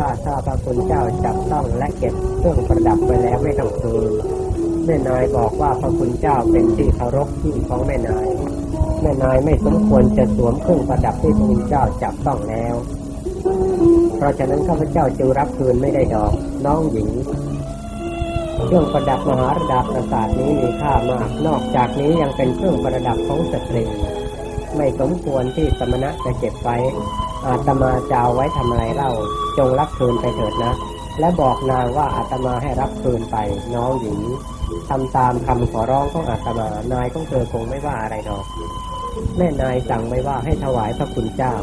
ว่าถ้าพระคุณเจ้าจับต้องและเก็บเครื่องประดับไว้แล้วไม่ต้องคืนแม่นายบอกว่าพระคุณเจ้าเป็นที่เคารพที่ของแม่นาย แม่นายไม่สมควรจะสวมเครื่องประดับที่พระคุณเจ้าจับต้องแล้ว เพราะฉะนั้นข้าพเจ้าจึงรับคืนไม่ได้ดอกน้องหญิงเครื่องประดับมหาระดับประสาทนี้มีค่ามาก นอกจากนี้ยังเป็นเครื่องประดับของสตรีไม่สมควรที่สมณะจะเก็บไว้ อาตมาจะเอาไว้ทำอะไรเล่า จงรับคืนไปเถิดนะ และบอกนางว่าอาตมาให้รับคืนไป น้องหญิงทำตามคำขอร้องของอาตมานายของเธอคงไม่ว่าอะไรดอก แม่นายสั่งไว้ว่าให้ถวายพระคุณเจ้า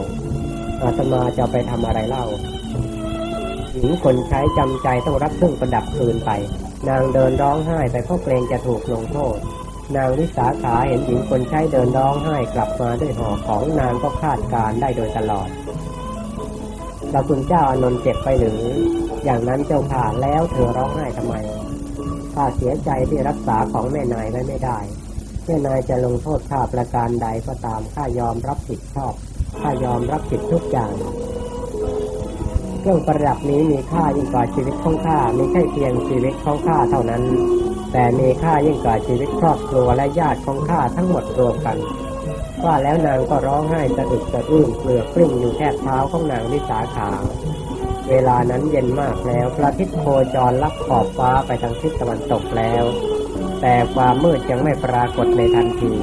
อาตมาจะไปทำอะไรเล่า หญิงคนใช้จำใจต้องรับเครื่องประดับคืนไป นางเดินร้องไห้ไปเพราะเกรงจะถูกลงโทษ นางวิสาขาเห็นหญิงคนใช้เดินร้องไห้กลับมาด้วยห่อของนางก็คาดการได้โดยตลอดพระคุณเจ้าอานนท์เจ็บไปหรือ อย่างนั้นเจ้าค่ะแล้วเธอร้องไห้ทำไมข้าเสียใจที่รักษาของแม่นายไว้ไม่ได้ แม่นายจะลงโทษข้าประการใดก็ตามข้ายอมรับผิดชอบข้ายอมรับผิดทุกอย่าง เครื่องประดับนี้มีค่ายิ่งกว่าชีวิตของข้าไม่ใช่เพียงชีวิตของข้าเท่านั้น แต่มีค่ายิ่งกว่าชีวิตครอบครัวและญาติของข้าทั้งหมดรวมกัน ว่าแล้วนางก็ร้องไห้สะอึกสะอื้นเกลือกกลิ้งอยู่แทบเท้าของนางวิสาขา เวลานั้นเย็นมากแล้วพระอาทิตย์โคจรลับขอบฟ้าไปทางทิศตะวันตกแล้ว แต่ความมืดยังไม่ปรากฏในทันที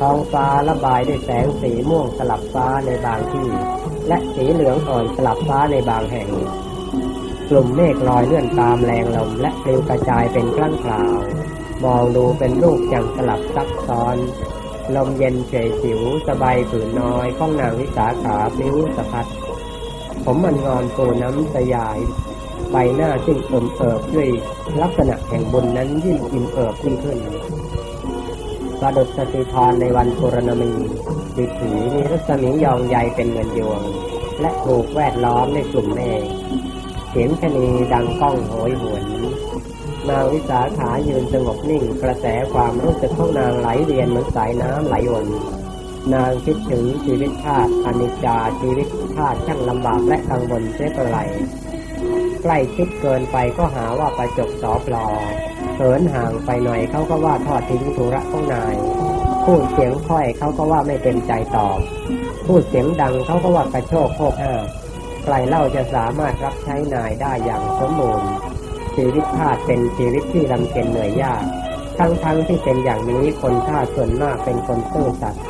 ท้องฟ้าระบายด้วยแสงสีม่วงสลับฟ้าในบางที่ และสีเหลืองอ่อนสลับฟ้าในบางแห่ง กลุ่มเมฆลอยเลื่อนตามแรงลมและปลิวกระจายเป็นครั้งคราว มองดูเป็นรูปอย่างสลับซับซ้อน ลมเย็นเฉยฉิวสบายผืนน้อยข้องนางวิสาขาพลิ้วสะพัดผมมันงอนปูน้ำสยาย ใบหน้าซึ่งเอิมเอิบด้วยลักษณะแห่งบุญนั้นยิ่งอิ่มเอิบยิ่งขึ้นประดุษสติธรในวันปุรณมีดิถีมีรัศมียองใยเป็นเหมือนยวง และถูกแวดล้อมในกลุ่มเมฆ สียงชะนีดังก้องโหยหวนนางวิสาขายืนสงบนิ่งกระแสความรู้สึกของนางไหลเวียนเหมือนสายน้ำไหลวนนางคิดถึงชีวิตชาติอนิจจาชีวิตชาติช่างลำบากและกังวลเสียเปล่าใกล้ชิดเกินไปก็หาว่าประจบสอปลอเหินห่างไปหน่อยเขาก็ว่าทอดทิ้งธุระของนาย พูดเสียงค่อยเขาก็ว่าไม่เต็มใจตอบ พูดเสียงดังเขาก็ว่ากระโชกโคกห้า ใครเล่าจะสามารถรับใช้นายได้อย่างสมบูรณ์ชีวิตชาติเป็นชีวิตที่ลำเค็ญเหนื่อยยาก ทั้งๆทที่เป็นอย่างนี้คนชาติส่วนมากเป็นคนซื่อสัตย์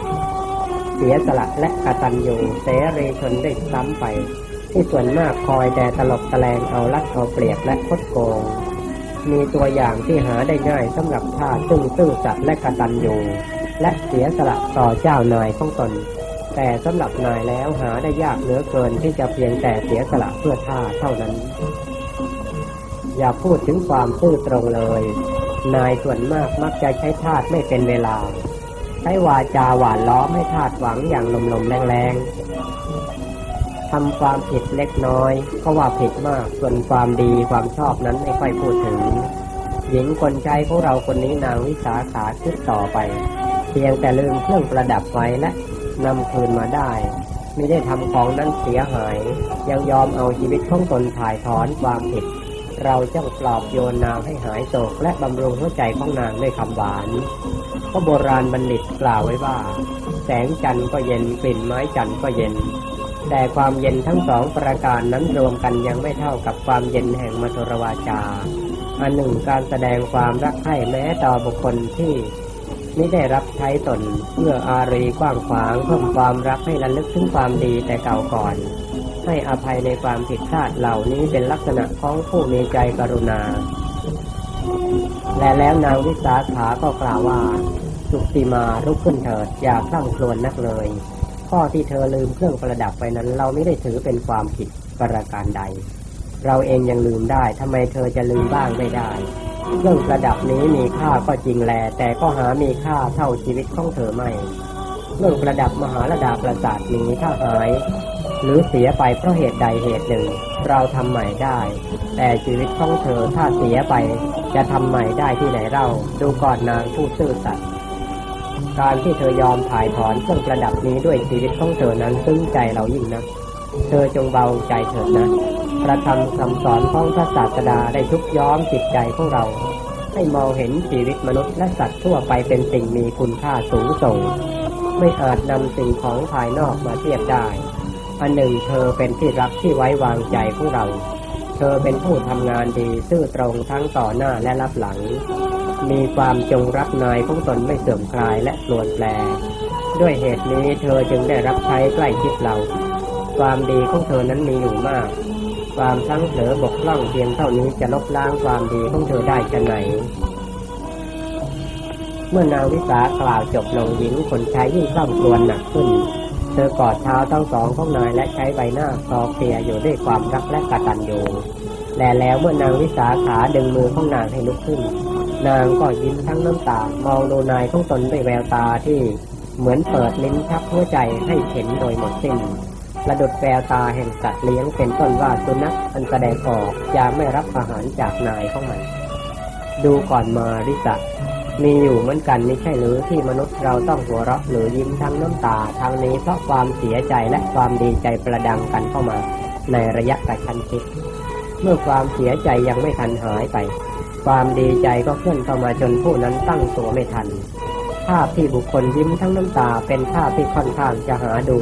เสียสละและกตัญญูเสรีชนได้ซ้ำไป ที่ส่วนมากคอยแต่ตลบตะแลงเอารัดเอาเปรียบและคดโกง มีตัวอย่างที่หาได้ง่ายสำหรับชาติซึ่งซื่อสัตย์และกตัญญูและเสียสละต่อเจ้านายของตน แต่สำหรับนายแล้วหาได้ยากเหลือเกินที่จะเพียงแต่เสียสละเพื่อท่าเท่านั้น อย่าพูดถึงความซื่อตรงเลย นายส่วนมากมักจะใช้ทาสไม่เป็นเวลา ใช้วาจาหวานล้อมให้ทาสหวังอย่างลมๆแรงๆทำความผิดเล็กน้อยก็ว่าผิดมากส่วนความดีความชอบนั้นไม่ค่อยพูดถึง หญิงคนใช้ของเราคนนี้นางวิสาขาคิดต่อไป เพียงแต่ลืมเครื่องประดับไว้และ นำคืนมาได้ไม่ได้ทำของนั้นเสียหาย ยังยอมเอาชีวิตของตนถ่ายถอนความผิด เราจ้องปลอบโยนนางให้หายโศกและบำรุงหัวใจของนางด้วยคำหวานพระโบราณบัณฑิตกล่าวไว้ว่า แสงจันทร์ก็เย็นกลิ่นไม้จันทร์ก็เย็น แต่ความเย็นทั้งสองประการนั้นรวมกันยังไม่เท่ากับความเย็นแห่งมทุรวาจา อันหนึ่งการแสดงความรักใคร่แม้ต่อบุคคลที่ ไม่ได้รับใช้ตนเพื่ออารีกว้างขวางเพิ่มความรักให้ระลึกถึงความดีแต่เก่าก่อน ให้อภัยในความผิดพลาดเหล่านี้เป็นลักษณะของผู้มีใจกรุณา และแล้วนางวิสาขาก็กล่าวว่า สุติมาลุกขึ้นเถิดอย่าพร่ำครวญนักเลย ข้อที่เธอลืมเครื่องประดับไปนั้นเราไม่ได้ถือเป็นความผิดประการใด เราเองยังลืมได้ทำไมเธอจะลืมบ้างไม่ได้ เครื่องประดับนี้มีค่าก็จริงแล แต่ก็หามีค่าเท่าชีวิตของเธอไม่เครื่องประดับมหาระดาประสาทนี้ถ้าหาย หรือเสียไปเพราะเหตุใดเหตุหนึ่ง เราทำใหม่ได้ แต่ชีวิตของเธอถ้าเสียไป จะทำใหม่ได้ที่ไหนเราดูก่อนนางผู้ซื่อสัตย์การที่เธอยอมถ่ายถอนเครื่องประดับนี้ด้วยชีวิตของเธอนั้นซึ้งใจเรายิ่งนะ เธอจงเบาใจเถิดนะ ประธรรมคำสอนของพระศาสดาได้ทุกย้อมจิตใจของเรา ให้มองเห็นชีวิตมนุษย์และสัตว์ทั่วไปเป็นสิ่งมีคุณค่าสูงส่ง ไม่อาจนำสิ่งของภายนอกมาเทียบได้ อันหนึ่งเธอเป็นที่รักที่ไว้วางใจของเรา เธอเป็นผู้ทำงานดีซื่อตรงทั้งต่อหน้าและรับหลัง มีความจงรักนายของตนไม่เสื่อมคลายและปลวนแปล ด้วยเหตุนี้เธอจึงได้รับใช้ใกล้ชิดเรา ความดีของเธอนั้นมีอยู่มาก ความทั้งเผลอบกพร่องเพียงเท่านี้จะลบล้างความดีของเธอได้จะไหน เมื่อนางวิสากล่าวจบลงหญิงคนใช้ยิ่งคล่ำครวญหนักขึ้น เธอกอดเท้าทั้งสองของนายและใช้ใบหน้าคลอเคลียอยู่ด้วยความรักและกตัญญูและแล้วเมื่อนางวิสาขาดึงมือของนางให้ลุกขึ้น นางก็ยิ้มทั้งน้ำตามองดูนายของตนด้วยแววตาที่เหมือนเปิดลิ้นชักหัวใจให้เห็นโดยหมดสิ้น ประดุดแววตาแห่งสัตว์เลี้ยงเป็นต้นว่าสุนัขอันแสดงออกจะไม่รับอาหารจากนายของมัน ดูก่อนมาริสะมีอยู่เหมือนกันไม่ใช่หรือที่มนุษย์เราต้องหัวเราะหรือยิ้มทั้งน้ำตาทางนี้เพราะความเสียใจและความดีใจประดังกันเข้ามา ในระยะกระชั้นชิดเมื่อความเสียใจยังไม่ทันหายไป ความดีใจก็เคลื่อนเข้ามาจนผู้นั้นตั้งตัวไม่ทัน ภาพที่บุคคลยิ้มทั้งน้ำตาเป็นภาพที่ค่อนข้างจะหาดู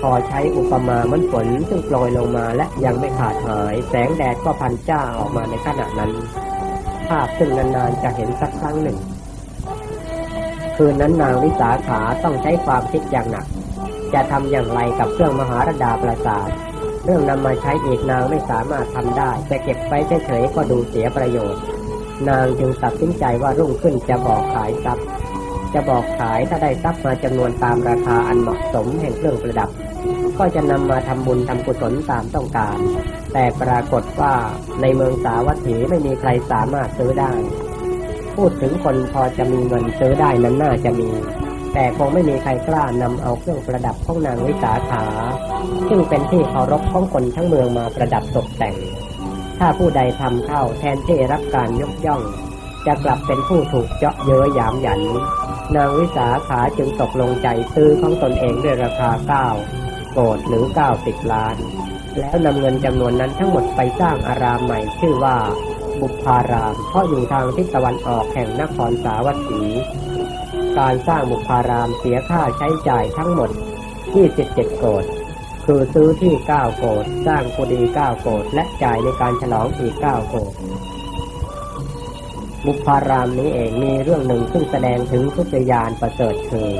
พอใช้อุปมาเหมือนฝนซึ่งโปรยลงมาและยังไม่ขาดหาย แสงแดดก็พันจ้าออกมาในขณะนั้น ภาพซึ่งนานๆจะเห็นสักครั้งหนึ่ง คืนนั้นนางวิสาขาต้องใช้ความคิดอย่างหนัก จะทำอย่างไรกับเครื่องมหาราดาประสาทเรื่องนำมาใช้อีกนางไม่สามารถทำได้ จะเก็บไว้เฉยๆก็ดูเสียประโยชน์ นางจึงตัดสินใจว่ารุ่งขึ้นจะบอกขายทรัพย์ จะบอกขายถ้าได้ทรัพย์มาจำนวนตามราคาอันเหมาะสมแห่งเครื่องประดับ ก็จะนำมาทำบุญทำกุศลตามต้องการ แต่ปรากฏว่าในเมืองสาวัตถีไม่มีใครสามารถซื้อได้ พูดถึงคนพอจะมีเงินซื้อได้นั้นน่าจะมี แต่คงไม่มีใครกล้านำเอาเครื่องประดับของนางวิสาขา ซึ่งเป็นที่เคารพของคนทั้งเมืองมาประดับตกแต่ง ถ้าผู้ใดทำเข้าแทนที่รับการยกย่อง จะกลับเป็นผู้ถูกเจาะเย้ยหยามหยัน นางวิสาขาจึงตกลงใจซื้อของตนเองด้วยราคาเก้า โกดหรือเก้าสิบล้าน แล้วนำเงินจำนวนนั้นทั้งหมดไปสร้างอารามใหม่ชื่อว่า บุพาราม เพราะอยู่ทางทิศตะวันออกแห่งนครสาวัตถี การสร้างบุพารามเสียค่าใช้จ่ายทั้งหมด 27 โกดคือซื้อที่ 9 โกดสร้างกุฏิ9 โกดและจ่ายในการฉลองอีก 9 โกดบุพารามนี้เองมีเรื่องหนึ่งซึ่งแสดงถึงพุทธญาณประเสริฐคือ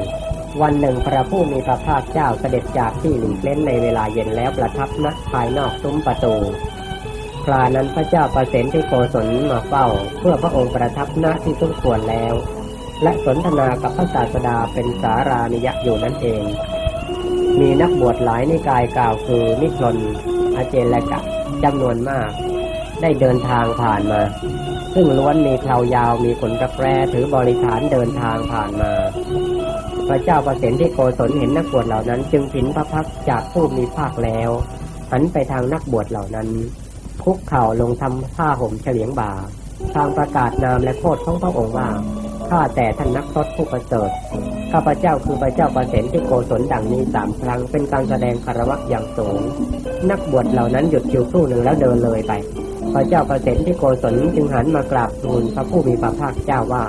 วันหนึ่งพระผู้มีพระภาคเจ้าเสด็จจากที่หลีกเล่นในเวลาเย็นแล้วประทับณภายนอกซุ้มประตูครานั้นพระเจ้าประเสนที่โกศลมาเฝ้า เพื่อพระองค์ประทับณที่สมควรแล้ว และสนทนากับพระศาสดาเป็นสารานิยะอยู่นั่นเอง มีนักบวชหลายนิกายกล่าวคือนิพนธ์อาเจนและกะจำนวนมาก ได้เดินทางผ่านมา ซึ่งล้วนมีเครายาวมีขนกระแปรถือบริฐานเดินทางผ่านมา พระเจ้าประเสนที่โกศลเห็นนักบวชเหล่านั้น จึงผินพระพักจากผู้มีภาคแล้ว หันไปทางนักบวชเหล่านั้น คุกเข่าลงทำผ้าห่มเฉลียงบ่า ทางประกาศนามและโคดของพระองค์ว่าข้าแต่ท่านนักทศผู้ประเสริฐข้าพระเจ้าคือพระเจ้าประเสนที่โกศลดังนี้สามครั้งเป็นการแสดงคารวะอย่างสูง นักบวชเหล่านั้นหยุดอยู่ครู่หนึ่งแล้วเดินเลยไป พระเจ้าประเสนที่โกศลจึงหันมากราบทูลพระผู้มีพระภาคเจ้าว่า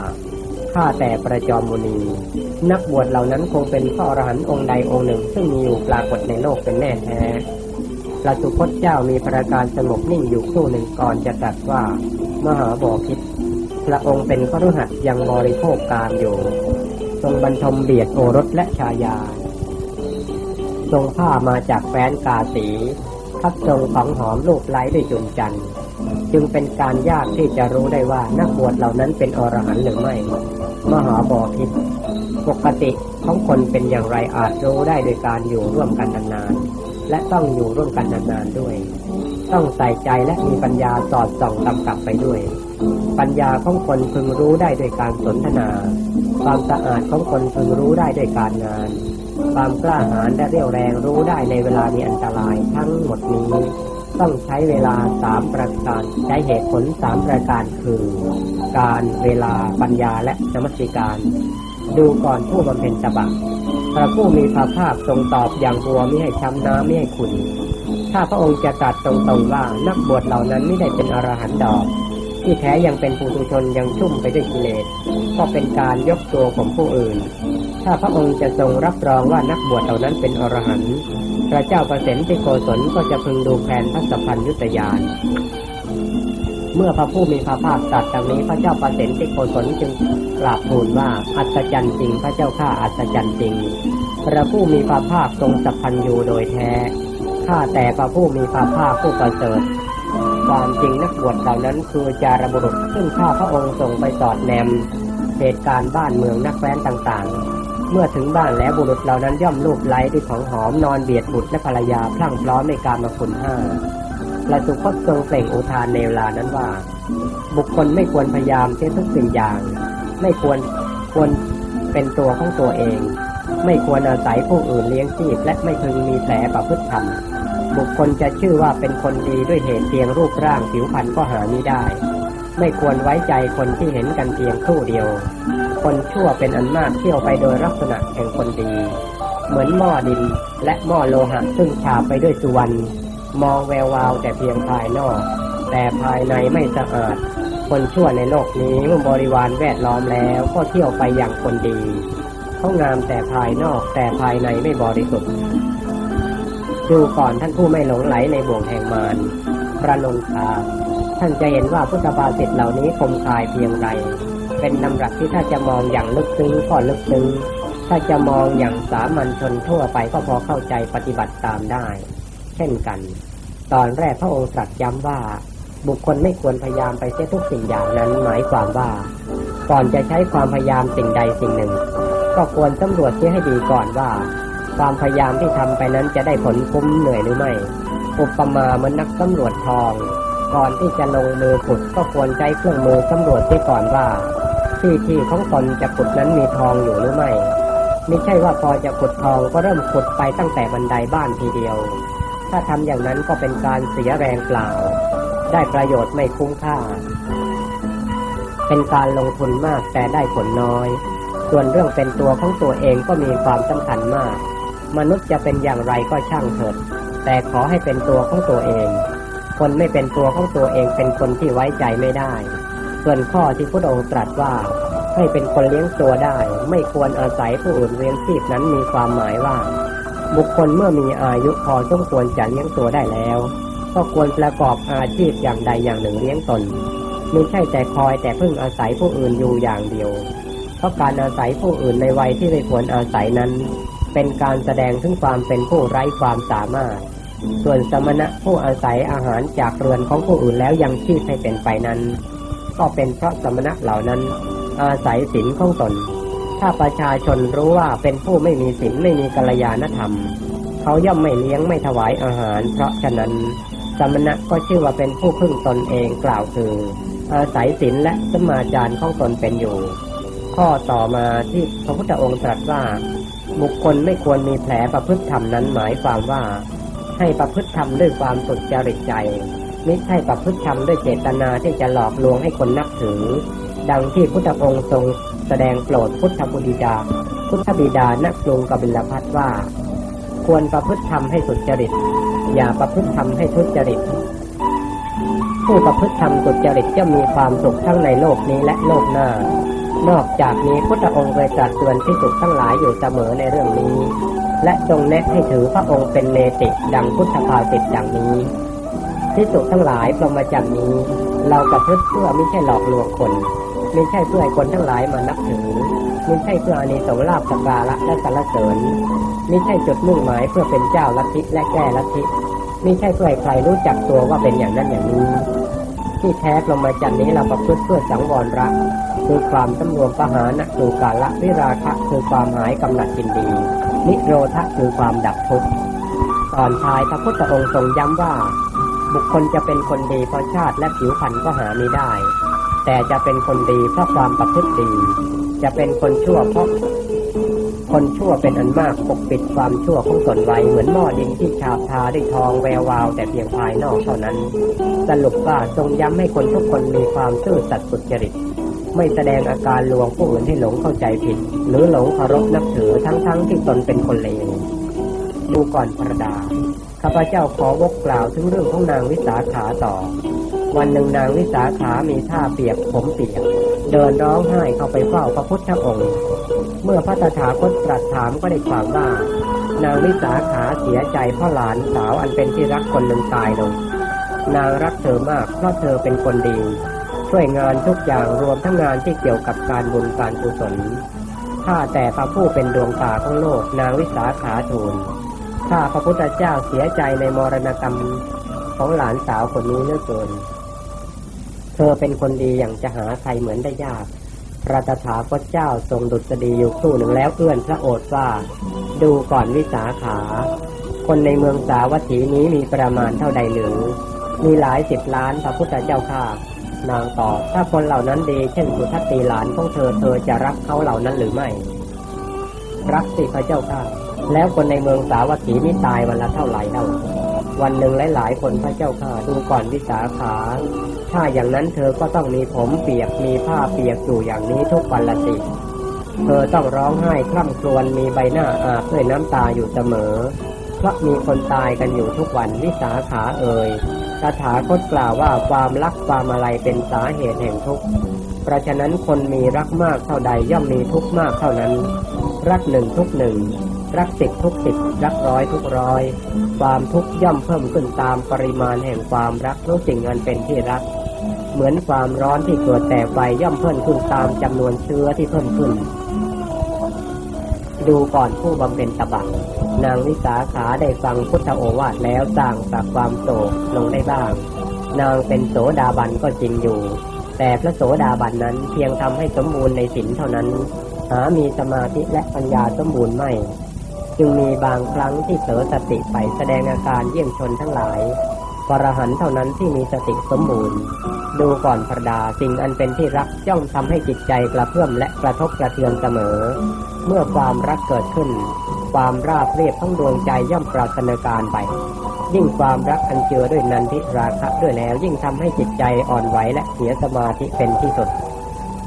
ข้าแต่ประจอมมุนี นักบวชเหล่านั้นคงเป็นพระอรหันต์องค์ใดองค์หนึ่ง ซึ่งมีอยู่ปรากฏในโลกเป็นแน่แท้พระสุคตเจ้ามีประการสงบนิ่งอยู่ครู่หนึ่งก่อนจะตรัสว่า มหาบอพิษพระองค์เป็นขรุหัดยังบริโภคกามอยู่ ทรงบรรทมเบียดโอรสและชายา ทรงผ้ามาจากแฟนกาสีคัดทรงของหอมลูกไล้ด้วยจุนจันทร์จึงเป็นการยากที่จะรู้ได้ว่านักบวชเหล่านั้นเป็นอรหันต์หรือไม่ มหาบอพิษปกติของคนเป็นอย่างไรอาจรู้ได้โดยการอยู่ร่วมกันนานๆ และต้องอยู่ร่วมกันนานๆด้วย ต้องใส่ใจและมีปัญญาสอดส่องกำกับไปด้วย ปัญญาของคนพึงรู้ได้โดยการสนทนา ความสะอาดของคนพึงรู้ได้โดยการงาน ความกล้าหาญและเรี่ยวแรงรู้ได้ในเวลามีอันตรายทั้งหมดนี้ ต้องใช้เวลาสามประการใช้เหตุผลสามประการคือ การเวลาปัญญาและนมัสการ ดูก่อนผู้บำเพ็ญตบะพระผู้มีพระภาคทรงตอบอย่างบัวไม่ให้ช้ำน้ำไม่ให้ขุนถ้าพระองค์จะตรัสตรงๆว่านักบวชเหล่านั้นไม่ได้เป็นอรหันต์ดอก ที่แท้ยังเป็นปุถุชนยังชุ่มไปด้วยกิเลสก็เป็นการยกตัวของผู้อื่น ถ้าพระองค์จะทรงรับรองว่านักบวชเหล่านั้นเป็นอรหันต์พระเจ้าประสิทธิโกศลก็จะพึงดูแผนพระสัพพัญยุตยานเมื่อพระผู้มีพระภาคตรัสดังนี้พระเจ้าประสิทธิโกศลจึงกราบทูลว่าอัศจรรย์จริง พระเจ้าข้าอัศจรรย์จริง พระผู้มีพระภาคทรงสัพพัญญูโดยแท้ข้าแต่พระผู้มีพระภาคผู้ประเสริฐ ความจริงนักบวชเหล่านั้นคือจารบุรุษซึ่งข้าพระองค์ทรงไปสอดแนมเหตุการณ์บ้านเมืองนักแว้นต่างๆ เมื่อถึงบ้านแล้วบุรุษเหล่านั้นย่อมลูบไล้ด้วยของหอมนอนเบียดบุตรและภรรยาพลั่งพร้อมในการมาคุณห้าและสุคตทรงเปล่งอุทานในเวลานั้นว่า บุคคลไม่ควรพยายามเสียทุกสิ่งอย่าง ไม่ควรควรเป็นตัวของตัวเอง ไม่ควรอาศัยผู้อื่นเลี้ยงชีพและไม่พึงมีแผลประพฤติธรรม บุคคลจะชื่อว่าเป็นคนดีด้วยเหตุเพียงรูปร่างผิวพรรณก็หามิได้ ไม่ควรไว้ใจคนที่เห็นกันเพียงครู่เดียว คนชั่วเป็นอันมากเที่ยวไปโดยลักษณะแห่งคนดี เหมือนหม้อดินและหม้อโลหะซึ่งฉาบไปด้วยสุวรรณมองแวววาวแต่เพียงภายนอก แต่ภายในไม่สะอาด คนชั่วในโลกนี้เมื่อบริวารแวดล้อมแล้วก็เที่ยวไปอย่างคนดีเขางามแต่ภายนอกแต่ภายในไม่บริสุทธิ์ ดูก่อนท่านผู้ไม่หลงไหลในบ่วงแห่งมารพระนนทาท่านจะเห็นว่าพุทธบาสิตเหล่านี้คมคายเพียงไร เป็นนำรักที่ถ้าจะมองอย่างลึกซึ้งก็ลึกซึ้งถ้าจะมองอย่างสามัญชนทั่วไปก็พอเข้าใจปฏิบัติตามได้ เช่นกัน ตอนแรกพระองค์ตรัสย้ำว่า บุคคลไม่ควรพยายามไปเสียทุกสิ่งอย่างนั้นหมายความว่า ก่อนจะใช้ความพยายามสิ่งใดสิ่งหนึ่ง ก็ควรสำรวจเสียให้ดีก่อนว่า ความพยายามที่ทำไปนั้นจะได้ผลคุ้มเหนื่อยหรือไม่ อุปมาเหมือนนักสำรวจทอง ก่อนที่จะลงมือขุดก็ควรใช้เครื่องมือสำรวจเสียก่อนว่า ที่ที่ของตนจะขุดนั้นมีทองอยู่หรือไม่ไม่ใช่ว่าพอจะขุดทองก็เริ่มขุดไปตั้งแต่บันไดบ้านทีเดียว ถ้าทำอย่างนั้นก็เป็นการเสียแรงเปล่า ได้ประโยชน์ไม่คุ้มค่า เป็นการลงทุนมากแต่ได้ผลน้อย ส่วนเรื่องเป็นตัวของตัวเองก็มีความสำคัญมาก มนุษย์จะเป็นอย่างไรก็ช่างเถิด แต่ขอให้เป็นตัวของตัวเอง คนไม่เป็นตัวของตัวเองเป็นคนที่ไว้ใจไม่ได้ ส่วนข้อที่พระองค์ตรัสว่าให้เป็นคนเลี้ยงตัวได้ ไม่ควรอาศัยผู้อื่นเลี้ยงชีพนั้นมีความหมายว่า บุคคลเมื่อมีอายุพอสมควรจะเลี้ยงตัวได้แล้ว ก็ควรประกอบอาชีพอย่างใดอย่างหนึ่งเลี้ยงตนไม่ใช่แต่คอยแต่พึ่งอาศัยผู้อื่นอยู่อย่างเดียว เพราะการอาศัยผู้อื่นในวัยที่ไม่ควรอาศัยนั้น เป็นการแสดงถึงความเป็นผู้ไร้ความสามารถ ส่วนสมณะผู้อาศัยอาหารจากเรือนของผู้อื่นแล้วยังชีพให้เป็นไปนั้น ก็เป็นเพราะสมณะเหล่านั้น อาศัยศีลของตน ถ้าประชาชนรู้ว่าเป็นผู้ไม่มีศีลไม่มีกัลยาณธรรม เขาย่อมไม่เลี้ยงไม่ถวายอาหาร เพราะฉะนั้น สมณะก็ชื่อว่าเป็นผู้พึ่งตนเองกล่าวคืออาศัยศีลและสมาจารของตนเป็นอยู่ ข้อต่อมาที่พระพุทธองค์ตรัสว่า บุคคลไม่ควรมีแผลประพฤติธรรมนั้นหมายความว่า ให้ประพฤติธรรมด้วยความสุจริตใจไม่ใช่ประพฤติธรรมด้วยเจตนาที่จะหลอกลวงให้คนนับถือ ดังที่พุทธองค์ทรงแสดงโปรดพุทธบุตรดา พุทธบิดานักกรุงกบิลพัทว่า ควรประพฤติธรรมให้สุจริต อย่าประพฤติธรรมให้ทุจริต ผู้ประพฤติธรรมสุจริตจะมีความสุขทั้งในโลกนี้และโลกหน้า นอกจากนี้พุทธองค์เคยตรัสเตือนพิสุทั้งหลายอยู่เสมอในเรื่องนี้ และทรงแนะให้ถือพระองค์เป็นเนติดังพุทธภาษิตดังนี้พิสุทั้งหลายพรหมจรรย์นี้ เราประพฤติเพื่อไม่ใช่หลอกลวงคนไม่ใช่เพื่อให้คนทั้งหลายมานับถือไม่ใช่เพื่ออานิสงส์ลาภสกการะและสรรเสริญไม่ใช่จุดมุ่งหมายเพื่อเป็นเจ้าลัทธิและแก้ลัทธิไม่ใช่เพื่อให้ใครรู้จักตัวว่าเป็นอย่างนั้นอย่างนี้ ที่แท้พรหมจรรย์นี้เราประพฤติเพื่อสังวรรัก คือความสำรวมปหานะคือการละวิราคะคือความหายกำหนัดยินดี นิโรธะคือความดับทุกข์ตอนท้ายพระพุทธองค์ทรงย้ำว่า บุคคลจะเป็นคนดีเพราะชาติและผิวพรรณก็หาไม่ได้ แต่จะเป็นคนดีเพราะความประพฤติดี จะเป็นคนชั่วเพราะคนชั่วเป็นอันมากปกปิดความชั่วของตนไว้เหมือนหม้อดินที่ฉาบทาด้วยทองแวววาวแต่เพียงภายนอกเท่านั้น สรุปว่าทรงย้ำให้คนทุกคนมีความซื่อสัตย์สุจริต ไม่แสดงอาการลวงผู้อื่นให้หลงเข้าใจผิด หรือหลงเคารพนับถือทั้งๆทที่ตนเป็นคนเลวดูก่อนประดาข้าพเจ้าขอวกกล่าวถึงเรื่องของนางวิสาขาต่อ วันหนึ่งนางวิสาขามีท่าเปียกผมเปียก เดินร้องไห้เข้าไปเฝ้าพระพุทธองค์ เมื่อพระตถาคตตรัสถามก็ได้ความว่านางวิสาขาเสียใจเพราะหลานสาวอันเป็นที่รักคนหนึ่งตายลงนางรักเธอมากเพราะเธอเป็นคนดี ช่วยงานทุกอย่างรวมทั้งงานที่เกี่ยวกับการบุญการกุศลข้าแต่พระผู้เป็นดวงตาของโลกนางวิสาขาทูลข้าพระพุทธเจ้าเสียใจในมรณกรรมของหลานสาวคนนี้เหลือเกิน เธอเป็นคนดีอย่างจะหาใครเหมือนได้ยากพระตถาคตเจ้าทรงดุษฎีอยู่ครู่หนึ่งแล้วเอื้อนพระโอษฐ์ว่า ดูก่อนวิสาขา คนในเมืองสาวัตถีนี้มีประมาณเท่าใดหรือ มีหลายสิบล้านพระพุทธเจ้าข้า นางตอบถ้าคนเหล่านั้นดี เช่นสุทัตตีหลานของเธอเธอจะรักเขาเหล่านั้นหรือไม่ รักสิพระเจ้าข้าแล้วคนในเมืองสาวัตถีนี่ตายวันละเท่าไหร่เล่าวันหนึ่งหลายๆคนพระเจ้าข้าดูก่อนวิสาขา ถ้าอย่างนั้นเธอก็ต้องมีผมเปียกมีผ้าเปียกอยู่อย่างนี้ทุกวันละสิเธอต้องร้องไห้คร่ำครวญมีใบหน้าอาบด้วยน้ำตาอยู่เสมอ เพราะมีคนตายกันอยู่ทุกวันวิสาขาเอ่ย ตถาคตกล่าวว่าความรักความอะไรเป็นสาเหตุแห่งทุกข์ เพราะฉะนั้นคนมีรักมากเท่าใดย่อมมีทุกข์มากเท่านั้น รักหนึ่งทุกหนึ่ง รักสิบทุกสิบรักร้อยทุกร้อย ความทุกข์ย่อมเพิ่มขึ้นตามปริมาณแห่งความรักรู้สิ่งอันเป็นที่รัก เหมือนความร้อนที่เกิดแต่ไฟย่อมเพิ่มขึ้นตามจำนวนเชื้อที่เพิ่มขึ้น ดูก่อนผู้บำเพ็ญตบะ นางวิสาขาได้ฟังพุทธโอวาทแล้วสร้างจากความโศกลงได้บ้าง นางเป็นโสดาบันก็จริงอยู่ แต่พระโสดาบันนั้นเพียงทำให้สมบูรณ์ในศีลเท่านั้น หามีสมาธิและปัญญาสมบูรณ์ไม่ จึงมีบางครั้งที่เสอสติไปแสดงอาการเยี่ยมชนทั้งหลาย ปรหันเท่านั้นที่มีสติสมบูรณ์ ดูก่อนพระดาสิ่งอันเป็นที่รักย่อมทำให้จิตใจกระเพื่อมและกระทบกระเทือนเสมอ เมื่อความรักเกิดขึ้น ความราบเรียบทั้งดวงใจย่อมปราศนาการไป ยิ่งความรักอันเจือด้วยนันทิราคะด้วยแล้วยิ่งทำให้จิตใจอ่อนไหวและเสียสมาธิเป็นที่สุด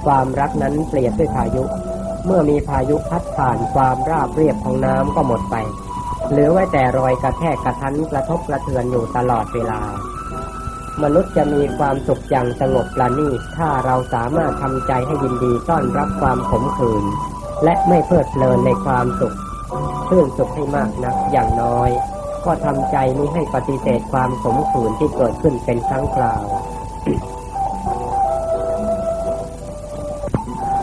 ความรักนั้นเปรียบด้วยพายุ เมื่อมีพายุพัดผ่านความราบเรียบของน้ำก็หมดไป หลือไว้แต่รอยกระแทกกระทันกระทบกระเทือนอยู่ตลอดเวลา มนุษย์จะมีความสุขอย่างสงบประณีตถ้าเราสามารถทำใจให้ยินดีต้อนรับความขมขื่นและไม่เพลิดเพลินในความสุขชื่นสุขให้มากนักอย่างน้อย ก็ทำใจนี้ให้ปฏิเสธความขมขื่นที่เกิดขึ้นเป็นครั้งคราว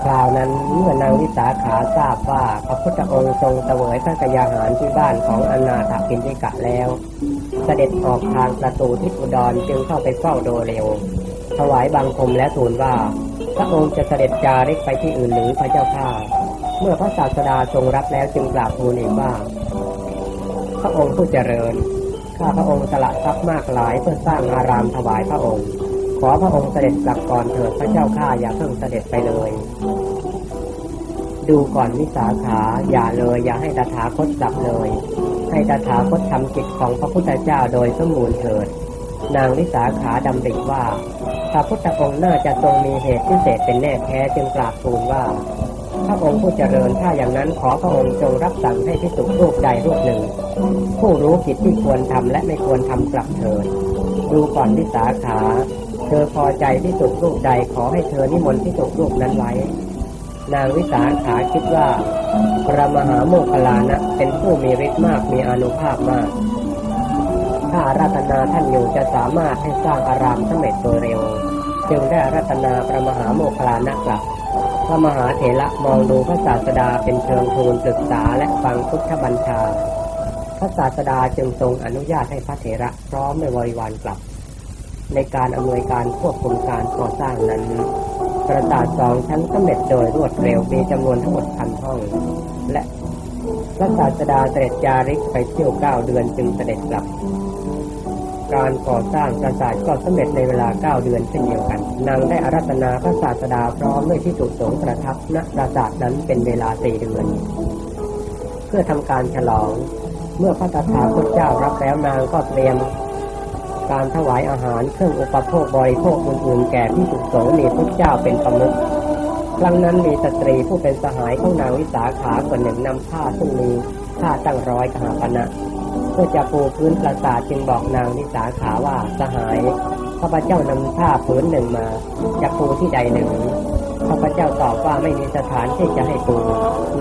คราวนั้นเมื่อนางวิสาขาทราบว่าพระพุทธองค์ทรงเสวยพระกยาหารที่บ้านของอนาถปิณิกะแล้ว เสด็จออกทางประตูทิศอุดรจึงเข้าไปเฝ้าโดยเร็ว ถวายบังคมและทูลว่า พระองค์จะเสด็จจาริกไปที่อื่นหรือพระเจ้าข้าเมื่อพระศาสดาทรงรับแล้วจึงกราบทูลเองว่า พระองค์ผู้เจริญข้าพระองค์สละทรัพย์มากหลายเพื่อสร้างอารามถวายพระองค์ ขอพระองค์เสด็จกลับก่อนเถิดพระเจ้าข้าอย่าเพิ่งเสด็จไปเลย ดูก่อนวิสาขาอย่าเลยอย่าให้ตถาคตกลับเลย ให้ตถาคตทำกิจของพระพุทธเจ้าโดยสมบูรณ์เถิด นางวิสาขาดำริว่าพระพุทธองค์น่าจะทรงมีเหตุพิเศษเป็นแน่แท้จึงกราบทูลว่า พระองค์ผู้เจริญถ้าอย่างนั้นขอพระองค์จงรับสั่งให้พิสุรูปใดรูปหนึ่ง ผู้รู้กิจที่ควรทำและไม่ควรทำกลับเถิด ดูก่อนวิสาขา เธอพอใจที่สุรูปใดขอให้เธอนิมนต์พิสุรูปนั้นไว้ นางวิสาขาคิดว่า พระมหาโมคคลานะเป็นผู้มีฤทธิ์มากมีอนุภาพมาก ถ้ารัตนาท่านอยู่จะสามารถให้สร้างอารามสำเร็จโดยเร็ว จึงได้รัตนาพระมหาโมคคลลานะกลับพระมหาเถระมองดูพระศาสดาเป็นเชิงทูลศึกษาและฟังพุทธบัญชา พระศาสดาจึงทรงอนุญาตให้พระเถระพร้อมในบริวารกลับ ในการอำนวยการควบคุมการก่อสร้างนั้นปราสาทสองชั้นสำเร็จโดยรวดเร็วมีจำนวนทั้งหมดพันห้อง และพระศาสดาเสด็จจาริกไปเที่ยวเก้าเดือนจึงเสด็จกลับ การก่อสร้างปราสาทก็สำเร็จในเวลาเก้าเดือนเช่นเดียวกัน นางได้อารัตนาพระศาสดาพร้อมด้วยที่สุสงประทับณปราสาทนั้นเป็นเวลาสี่เดือน เพื่อทำการฉลอง เมื่อพระตถาคตเจ้ารับแล้วนางก็เตรียม การถวายอาหารเครื่องอุปโภคบริโภคอื่นๆแก่ที่สุสงฆ์มีพระเจ้าเป็นประมุขครั้งนั้นมีสตรีผู้เป็นสหายของนางวิสาขาคนหนึ่งนำผ้าซึ่งมีผ้าตั้งร้อยกหาปณะเพื่อจะปูพื้นปราสาทจึงบอกนางวิสาขาว่าสหายข้าพเจ้านำผ้าผืนหนึ่งมาจะปูที่ใดหนึ่งข้าพเจ้าตอบว่าไม่มีสถานที่จะให้ปู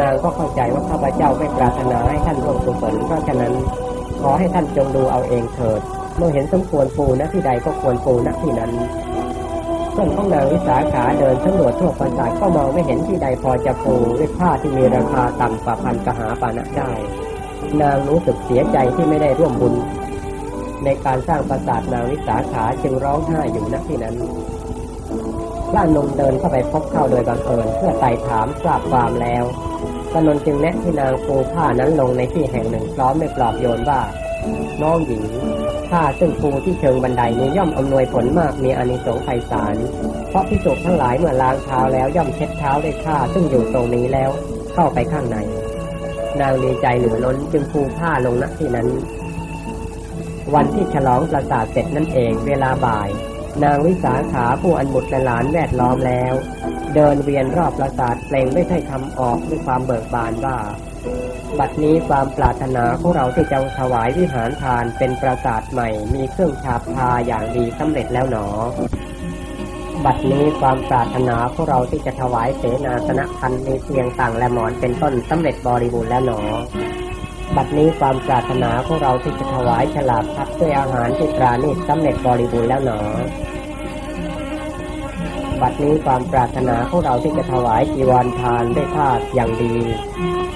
นางก็เข้าใจว่าข้าพเจ้าไม่ปรารถนาให้ท่านร่วมกุศลเพราะฉะนั้นขอให้ท่านจงดูเอาเองเถิด เมื่อเห็นสมควรปูณที่ใดก็ควรปูณที่นั้นส่วนของนางวิสาขาเดินสำรวจทั่วปราสาทก็มองไม่เห็นที่ใดพอจะปูด้วยผ้าที่มีราคาต่ำกว่าพันกหาปานะได้ นางรู้สึกเสียใจที่ไม่ได้ร่วมบุญ ในการสร้างปราสาทนางวิสาขาจึงร้องไห้อยู่ณที่นั้นพระนมเดินเข้าไปพบเข้าโดยบังเอิญเพื่อไต่ถามทราบความแล้วกนนจึงแนะให้นางปูผ้านั้นลงในที่แห่งหนึ่งพร้อมไม่ปลอบโยนว่า น้องหญิงผ้าซึ่งปูที่เชิงบันไดนี้ย่อมอำนวยผลมากมีอานิสงส์ไพศาล เพราะพิสุทั้งหลายเมื่อล้างเท้าแล้วย่อมเช็ดเท้าด้วยผ้าซึ่งอยู่ตรงนี้แล้วเข้าไปข้างใน นางดีใจเหลือล้นจึงปูผ้าลงณที่นั้น วันที่ฉลองปราสาทเสร็จนั่นเองเวลาบ่าย นางวิสาขาผู้อันบุตรหลานแวดล้อมแล้ว เดินเวียนรอบปราสาทเปล่งไม่ใช่คำออกด้วยความเบิกบานว่า บัดนี้ความปรารถนาของเราที่จะถวายวิหารทานเป็นปราสาทใหม่ มีเครื่องฉาบทาอย่างดีสำเร็จแล้วหนอ บัดนี้ความปรารถนาของเราที่จะถวายเสนาสนะพันในเตียงต่างและหมอนเป็นต้นสำเร็จบริบูรณ์แล้วหนอ บัดนี้ความปรารถนาของเราที่จะถวายฉลาดพัดด้วยอาหารที่ตรานิตสำเร็จบริบูรณ์แล้วหนอ บัดนี้ความปรารถนาของเราที่จะถวายจีวรทานด้วยผ้าอย่างดี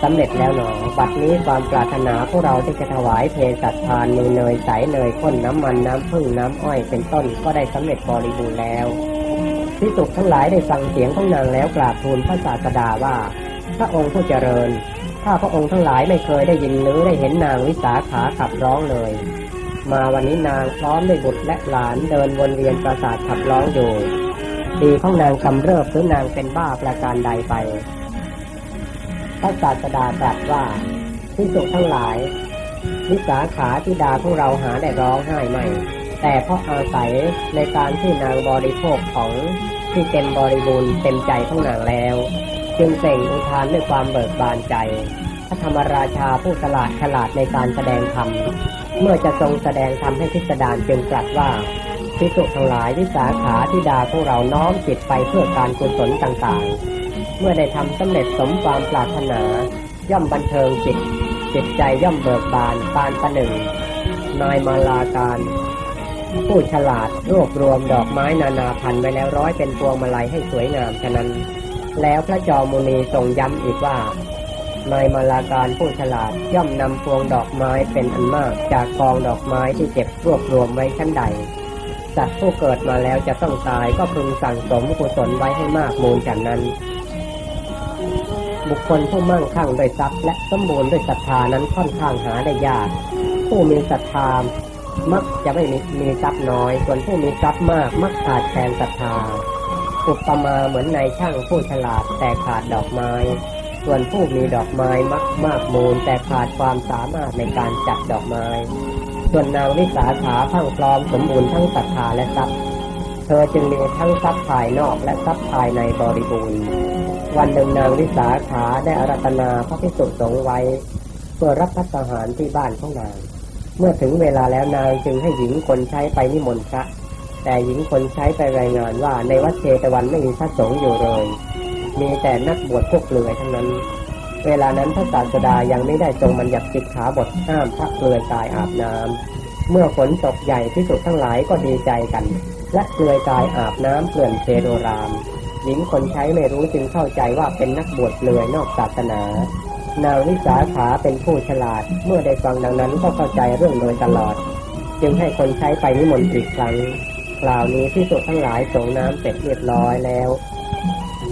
สำเร็จแล้วหนอบัดนี้ความปรารถนาของเราที่จะถวายเพสัตทานมีเนยใสเนยข้นน้ำมันน้ำผึ้งน้ำอ้อยเป็นต้นก็ได้สำเร็จบริบูรณ์แล้วที่สุทั้งหลายได้ฟังเสียงของนางแล้วกราบทูลพระศาสดาว่า พระองค์ผู้เจริญ ถ้าพระองค์ทั้งหลายไม่เคยได้ยินหรือได้เห็นนางวิสาขาขับร้องเลย มาวันนี้นางพร้อมด้วยบุตรและหลานเดินวนเวียนปราสาทขับร้องอยู่ ดีของนางกำเริบหรือนางเป็นบ้าประการใดไป พระศาสดาตรัสว่าที่สุทั้งหลายวิสาขาที่ดาพวกเราหาได้ร้องไห้ไม่ แต่เพราะอาศัยในการที่นางบริโภคของที่เต็มบริบูรณ์เต็มใจของนางแล้ว จึงเปล่งอุทานด้วยความเบิกบานใจพระธรรมราชาผู้ฉลาดฉลาดในการแสดงธรรม เมื่อจะทรงแสดงธรรมให้พิสดารจึงตรัสว่า พิสุทั้งหลายวิสาขาที่ดาพวกเราน้อมจิตไปเพื่อการกุศลต่างๆ เมื่อได้ทำสำเร็จสมความปรารถนา ย่อมบันเทิงจิต จิตใจย่อมเบิกบานปานประหนึ่ง นายมาลาการผู้ฉลาดรวบรวมดอกไม้นานาพันธุ์ไว้แล้วร้อยเป็นพวงมาลัยให้สวยงามฉะนั้น แล้วพระจอมุนีทรงย้ำอีกว่านายมาลาการผู้ฉลาดย่อมนำพวงดอกไม้เป็นอันมากจากกองดอกไม้ที่เก็บรวบรวมไว้ชั้นใด สัตว์ผู้เกิดมาแล้วจะต้องตายก็พึงสั่งสมกุศลไว้ให้มากมูลจากนั้น บุคคลผู้มั่งคั่งด้วยทรัพย์ และสมบูรณ์ด้วยศรัทธานั้นค่อนข้างหาได้ยาก ผู้มีศรัทธามักจะไม่มีมีทรัพย์น้อย ส่วนผู้มีทรัพย์มากมักขาดแคลนศรัทธาอุปมาเหมือนนายช่างผู้ฉลาดแต่ขาดดอกไม้ ส่วนผู้มีดอกไม้มักมากมูลแต่ขาดความสามารถในการจัดดอกไม้ ส่วนนางวิสาขาพังพร้อมสมบูรณ์ทั้งศรัทธาและทรัพย์ เธอจึงมีทั้งทรัพย์ภายนอกและทรัพย์ภายในบริบูรณ์ วันหนึ่งนางวิสาขาได้อารัตนาพระภิกษุสงฆ์ไว้เพื่อรับพัฒหารที่บ้านของนาง เมื่อถึงเวลาแล้วนางจึงให้หญิงคนใช้ไปนิมนต์พระแต่หญิงคนใช้ไปรายงานว่าในวัดเชตวันไม่มีพระสงฆ์อยู่เลย มีแต่นักบวชพวกเปลือยทั้งนั้น เวลานั้นพระศาสดายังไม่ได้ทรงบัญญัติสิกขาบทห้ามพระเปลือยกายอาบน้ำเมื่อฝนตกใหญ่ที่สุดทั้งหลายก็ดีใจกัน และเปลือยกายอาบน้ำเปลื่อนเทโดรามหญิงคนใช้ไม่รู้จึงเข้าใจว่าเป็นนักบวชเปลือยนอกศาสนา นางวิสาขาเป็นผู้ฉลาด เมื่อได้ฟังดังนั้นก็เข้าใจเรื่องโดยตลอด จึงให้คนใช้ไปนิมนต์อีกครั้งคราวนี้ที่สุดทั้งหลายส่งน้ำเสร็จเรียบร้อยแล้ว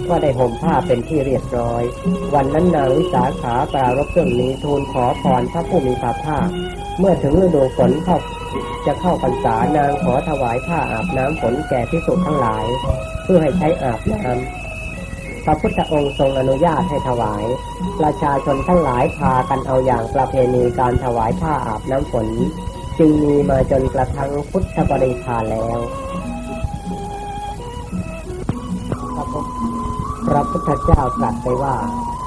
ก็ได้ห่มผ้าเป็นที่เรียบร้อย วันนั้นนางวิสาขาปรารบเรื่องนี้ทูลขอพรพระผู้มีพระภาค เมื่อถึงฤดูฝนเข้าจะเข้าพรรษานางขอถวายผ้าอาบน้ำฝนแก่พิสุทั้งหลาย เพื่อให้ใช้อาบน้ำพระพุทธองค์ทรงอนุญาตให้ถวาย ประชาชนทั้งหลายพากันเอาอย่างประเพณีการถวายผ้าอาบน้ำฝน จึงมีมาจนกระทั่งพุทธบริพาแล้ว พระพุทธเจ้าตรัสไปว่า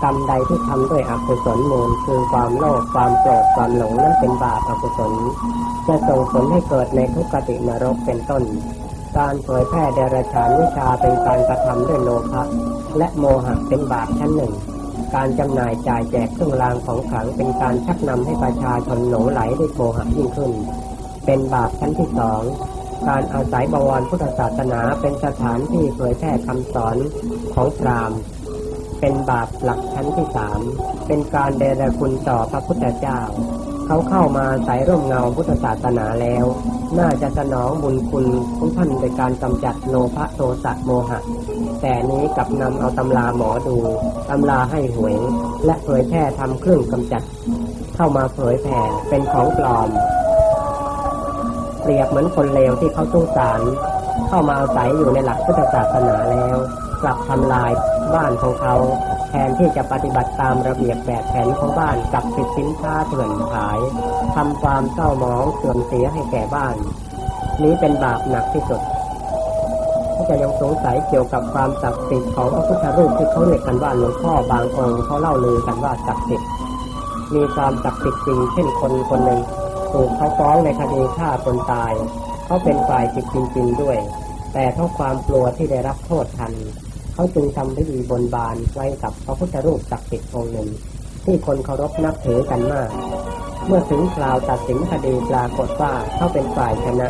กรรมใดที่ทำด้วยอกุศลมูล คือความโลภความโกรธความหลงนั้นเป็นบาปอกุศล จะส่งผลให้เกิดในทุกขตินรกเป็นต้น การเผยแพร่เดรัจฉานวิชาเป็นการกระทำด้วยโลภะและโมหะเป็นบาปชั้นหนึ่ง การจำหน่ายจ่ายแจกเครื่องรางของขลังเป็นการชักนำให้ประชาชนหลงไหลด้วยโมหะยิ่งขึ้น เป็นบาปชั้นที่สอง การอาศัยบวรพุทธศาสนาเป็นสถานที่เผยแพร่คำสอนของพราหมณ์เป็นบาปหลักชั้นที่สามเป็นการเดรคุณต่อพระพุทธเจ้า เขาเข้ามาใส่ร่มเงาพุทธศาสนาแล้ว น่าจะสนองบุญคุณของท่านโดยการกำจัดโลภะโทสะโมหะ แต่นี้กลับนำเอาตำราหมอดูตำราให้หวย และเผยแพร่ทำเครื่องกำจัด เข้ามาเผยแผ่เป็นของปลอม ปรียบเหมือนคนเลวที่เขาสงสาร เข้ามาอาศัยอยู่ในหลักพุทธศาสนาแล้ว กลับทำลายบ้านของเขา แทนที่จะปฏิบัติตามระเบียบแบบแผนของบ้านกลับปิดสินค้าเถื่อนขายทำความเศร้าหมองเสื่อมเสียให้แก่บ้าน นี้เป็นบาปหนักที่สุดถ้าจะยังสงสัยเกี่ยวกับความศักดิ์สิทธิ์ของพระพุทธรูปที่เขาเรียกกันว่าหลวงพ่อบางองค์เขาเล่าลือกันว่าศักดิ์สิทธิ์มีความศักดิ์สิทธิ์จริงเช่นคนคนหนึ่ง ถูกเขาฟ้องในคดีฆ่าคนตาย เขาเป็นฝ่ายผิดจริง ๆด้วย แต่เพราะความกลัวที่ได้รับโทษทัน เขาจึงทำพิธีบนบานไว้กับพระพุทธรูปศักดิ์สิทธิ์องค์หนึ่ง ที่คนเคารพนับถือกันมาก เมื่อถึงคราวตัดสินคดีปรากฏว่าเขาเป็นฝ่ายชนะ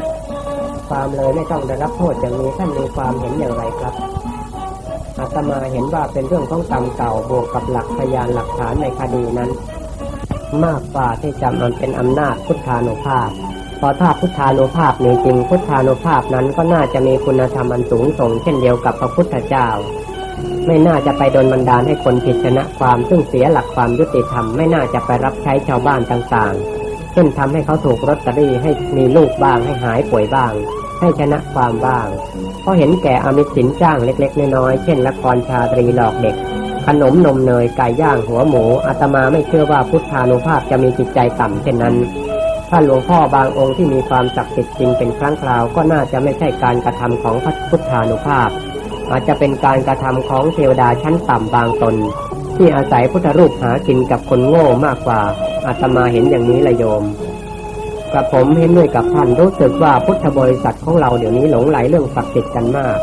ความเลยไม่ต้องได้รับโทษอย่างนี้ท่านมีความเห็นอย่างไรครับอาตมาเห็นว่าเป็นเรื่องของกรรมเก่าบวกกับหลักพยานหลักฐานในคดีนั้น มากกว่าที่จะมันเป็นอำนาจพุทธานุภาพเพราะถ้าพุทธานุภาพมีจริงพุทธานุภาพนั้นก็น่าจะมีคุณธรรมอันสูงส่งเช่นเดียวกับพระพุทธเจ้า ไม่น่าจะไปโดนบันดาลให้คนผิดชนะความซึ่งเสียหลักความยุติธรรมไม่น่าจะไปรับใช้ชาวบ้านต่างๆ เช่นทำให้เขาถูกรถตอรี่ให้มีลูกบ้างให้หายป่วยบ้าง ให้ชนะความบ้างเพราะเห็นแก่อมิตรสินจ้างเล็ก ๆ น้อยๆเช่นละครชาตรีหลอกเด็ก ขนมนมเนยไก่ย่างหัวหมูอาตมาไม่เชื่อว่าพุทธานุภาพจะมีจิตใจต่ำเช่นนั้นถ้าหลวงพ่อบางองค์ที่มีความศักดิ์สิทธิ์จริงเป็นครั้งคราวก็น่าจะไม่ใช่การกระทำของพระพุทธานุภาพ อาจจะเป็นการกระทำของเทวดาชั้นต่ำบางตน ที่อาศัยพุทธรูปหากินกับคนโง่มากกว่าอาตมาเห็นอย่างนี้ละโยมกับผมเห็นด้วยกับท่านรู้สึกว่าพุทธบริษัทของเราเดี๋ยวนี้หลงไหลเรื่องศักดิ์สิทธิ์กันมาก